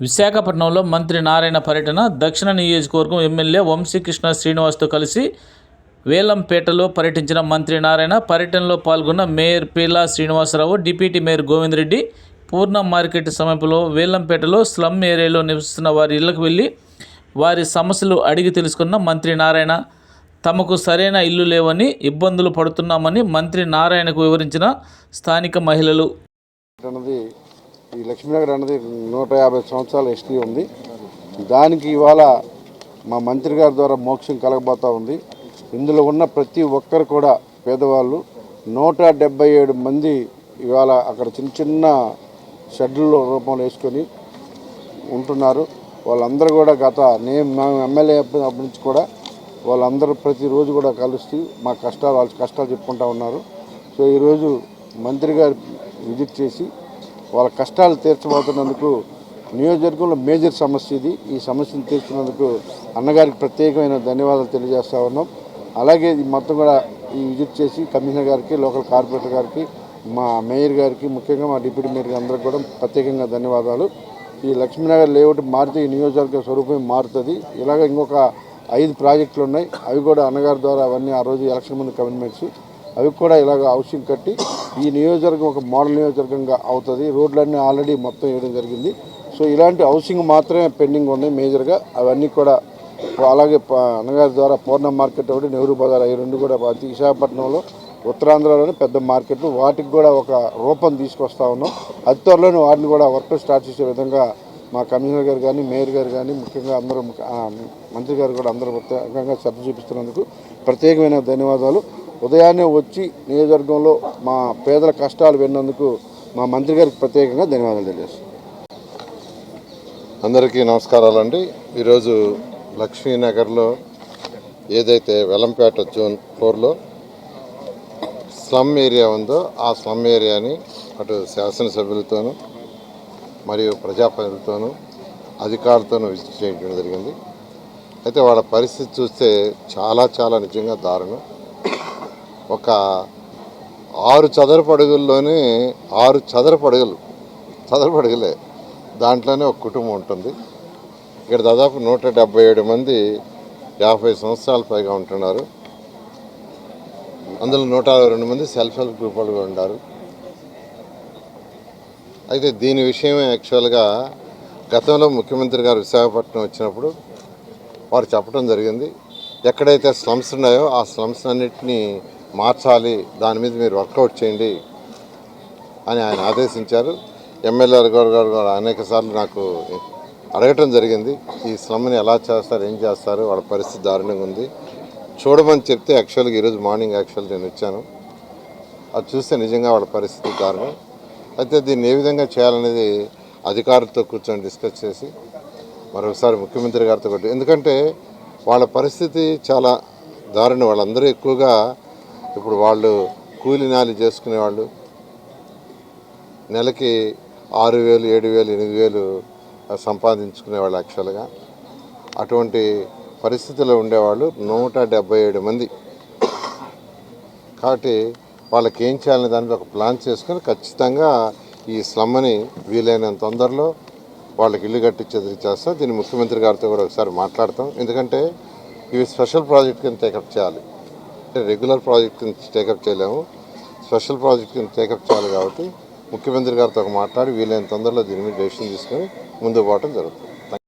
విశాఖపట్నంలో మంత్రి నారాయణ పర్యటన దక్షిణ నియోజకవర్గం ఎమ్మెల్యే వంశీకృష్ణ శ్రీనివాస్తో కలిసి వేలంపేటలో పర్యటించిన మంత్రి నారాయణ పర్యటనలో పాల్గొన్న mayor Peela Srinivasarao deputy mayor Govindareddy Purna market సమీపంలో వేలంపేటలో స్లమ్ ఏరియాలో నివసిస్తున్న వారి ఇళ్ళకు వెళ్ళి వారి సమస్యలు అడిగి తెలుసుకున్న మంత్రి నారాయణ తమకు సరైన ఇల్లు లేవని ఇబ్బందులు పడుతున్నామని మంత్రి నారాయణకు వివరించిన స్థానిక మహిళలు. ఈ లక్ష్మీనగర్ అన్నది నూట యాభై సంవత్సరాల హిస్టరీ ఉంది. దానికి ఇవాళ మా మంత్రి గారి ద్వారా మోక్షం కలగబోతా ఉంది. ఇందులో ఉన్న ప్రతి ఒక్కరు కూడా పేదవాళ్ళు నూట డెబ్బై ఏడు మంది ఇవాళ అక్కడ చిన్న చిన్న షెడ్ల రూపంలో వేసుకొని ఉంటున్నారు. వాళ్ళందరూ కూడా గత నేను మా ఎమ్మెల్యే అప్పటి నుంచి కూడా వాళ్ళందరూ ప్రతిరోజు కూడా కలుస్తూ మా కష్టాలు వాళ్ళ కష్టాలు చెప్పుకుంటా ఉన్నారు. సో ఈరోజు మంత్రి గారు విజిట్ చేసి వాళ్ళ కష్టాలు తీర్చబోతున్నందుకు నియోజకవర్గంలో మేజర్ సమస్య ఇది. ఈ సమస్యను తీర్చినందుకు అన్నగారికి ప్రత్యేకమైన ధన్యవాదాలు తెలియజేస్తా ఉన్నాం. అలాగే ఇది మొత్తం కూడా ఈ విజిట్ చేసి కమిషనర్ గారికి లోకల్ కార్పొరేటర్ గారికి మా మేయర్ గారికి ముఖ్యంగా మా డిప్యూటీ మేయర్ గారికి అందరికి కూడా ప్రత్యేకంగా ధన్యవాదాలు. ఈ లక్ష్మీనగర్ లేఅవుట్ మారితే ఈ నియోజకవర్గ స్వరూపం మారుతుంది. ఇలాగ ఇంకొక ఐదు ప్రాజెక్టులు ఉన్నాయి. అవి కూడా అన్నగారి ద్వారా అవన్నీ ఆ రోజు ఎలక్షన్ ముందు కమిట్మెంట్స్. అవి కూడా ఇలాగ హౌసింగ్ కట్టి ఈ నియోజకవర్గం ఒక మోడల్ నియోజకవర్గంగా అవుతుంది. రోడ్లన్నీ ఆల్రెడీ మొత్తం వేయడం జరిగింది. సో ఇలాంటి హౌసింగ్ మాత్రమే పెండింగ్ ఉన్నాయి మేజర్గా. అవన్నీ కూడా అలాగే ప- అన్నగారి ద్వారా పూర్ణ మార్కెట్ ఒకటి నెహ్రూ బజార్ అవి రెండు కూడా విశాఖపట్నంలో ఉత్తరాంధ్రలోని పెద్ద మార్కెట్ వాటికి కూడా ఒక రూపం తీసుకొస్తా ఉన్నాం. అతి త్వరలోనే వాటిని కూడా వర్క్ స్టార్ట్ చేసే విధంగా మా కమిషనర్ గారు కానీ మేయర్ గారు కానీ ముఖ్యంగా అందరూ మంత్రి గారు కూడా అందరూ ప్రత్యేకంగా శ్రద్ధ చూపిస్తున్నందుకు ప్రత్యేకమైన ధన్యవాదాలు. ఉదయాన్నే వచ్చి నియోజకవర్గంలో మా పేదల కష్టాలు విన్నందుకు మా మంత్రి గారికి ప్రత్యేకంగా ధన్యవాదాలు తెలియజేస్తాం అందరికీ నమస్కారాలండి. ఈరోజు లక్ష్మీనగర్లో ఏదైతే వెలంపేట జోన్ ఫోర్లో స్లమ్ ఏరియా ఉందో ఆ స్లమ్ ఏరియాని అటు శాసనసభ్యులతోనూ మరియు ప్రజాప్రతినిధులతోనూ అధికారులతోనూ విజిట్ చేయడం జరిగింది. అయితే వాళ్ళ పరిస్థితి చూస్తే చాలా చాలా నిజంగా దారుణం. ఒక ఆరు చదరపు అడుగుల్లోనే ఆరు చదరపు అడుగులు చదరపు అడుగులే దాంట్లోనే ఒక కుటుంబం ఉంటుంది. ఇక్కడ దాదాపు నూట డెబ్బై ఏడు మంది యాభై సంవత్సరాల పైగా ఉంటున్నారు. అందులో నూట అరవై రెండు మంది సెల్ఫ్ హెల్ప్ గ్రూప్ వాళ్ళు ఉన్నారు అయితే దీని విషయమే యాక్చువల్గా గతంలో ముఖ్యమంత్రి గారు విశాఖపట్నం వచ్చినప్పుడు వారు చెప్పడం జరిగింది. ఎక్కడైతే స్లమ్స్ ఉన్నాయో ఆ స్లమ్స్ అన్నింటినీ మార్చాలి దాని మీద మీరు వర్కౌట్ చేయండి అని ఆయన ఆదేశించారు. ఎమ్మెల్యే గారు గారు కూడా అనేక సార్లు నాకు అడగటం జరిగింది ఈ స్లమ్ని ఎలా చేస్తారు ఏం చేస్తారు వాళ్ళ పరిస్థితి దారుణంగా ఉంది. చూడమని చెప్తే యాక్చువల్గా ఈరోజు మార్నింగ్ యాక్చువల్ నేను వచ్చాను. అది చూస్తే నిజంగా వాళ్ళ పరిస్థితి దారుణం. అయితే దీన్ని ఏ విధంగా చేయాలనేది అధికారులతో కూర్చొని డిస్కస్ చేసి మరొకసారి ముఖ్యమంత్రి గారితో కూడా ఎందుకంటే వాళ్ళ పరిస్థితి చాలా దారుణం. వాళ్ళందరూ ఎక్కువగా ఇప్పుడు వాళ్ళు కూలి నాలి చేసుకునే వాళ్ళు నెలకి ఆరు వేలు ఏడు వేలు ఎనిమిది వేలు సంపాదించుకునేవాళ్ళు యాక్చువల్గా. అటువంటి పరిస్థితిలో ఉండేవాళ్ళు నూట డెబ్బై ఏడు మంది. కాబట్టి వాళ్ళకి ఏం చేయాలనే దానికి ఒక ప్లాన్ చేసుకొని ఖచ్చితంగా ఈ స్లమ్ని వీలైనంత తొందరలో వాళ్ళకి ఇల్లు కట్టించేది చేస్తాం. దీన్ని ముఖ్యమంత్రి గారితో కూడా ఒకసారి మాట్లాడతాం. ఎందుకంటే ఇవి స్పెషల్ ప్రాజెక్ట్ కింద టేకప్ చేయాలి. అంటే రెగ్యులర్ ప్రాజెక్ట్ కింద టేకప్ చేయలేము. స్పెషల్ ప్రాజెక్ట్ కింద టేకప్ చేయాలి కాబట్టి ముఖ్యమంత్రి గారితో ఒక మాట్లాడి వీలైన తొందరలో దీని మీద డెసిషన్ తీసుకొని ముందు పోవటం జరుగుతుంది.